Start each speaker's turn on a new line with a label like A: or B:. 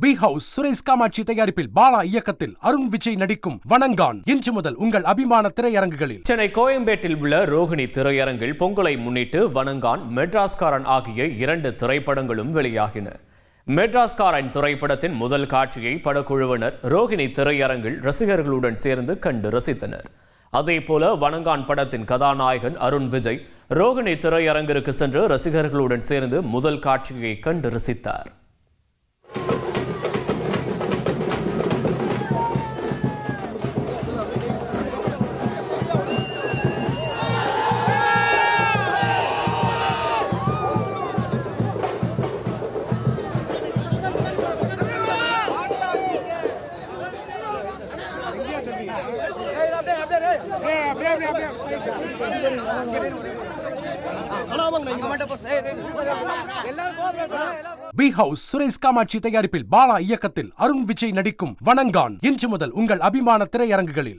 A: B house Suresh Kamatchi தயாரிப்பில் பாலா இயக்கத்தில் அருண் விஜய் நடிக்கும் வனங்கான் இன்று முதல் உங்கள் அபிமான திரையரங்குகளில்.
B: சென்னை கோயம்பேட்டில் உள்ள ரோகிணி திரையரங்கில் பொங்கலை முன்னிட்டு வனங்கான் மெட்ராஸ்காரன் ஆகிய இரண்டு திரைப்படங்களும் வெளியாகின. மெட்ராஸ்காரன் திரைப்படத்தின் முதல் காட்சியை படக்குழுவினர் ரோகிணி திரையரங்கில் ரசிகர்களுடன் சேர்ந்து கண்டு ரசித்தனர். அதேபோல வனங்கான் படத்தின் கதாநாயகன் அருண் விஜய் ரோகிணி திரையரங்கிற்கு சென்று ரசிகர்களுடன் சேர்ந்து முதல் காட்சியை கண்டு ரசித்தார்.
A: பி ஹவுஸ் சுரேஷ் காமாட்சி தயாரிப்பில் பாலா இயக்கத்தில் அருண் விஜய் நடிக்கும் வணங்கான். இன்று முதல் உங்கள் அபிமான திரையரங்குகளில்.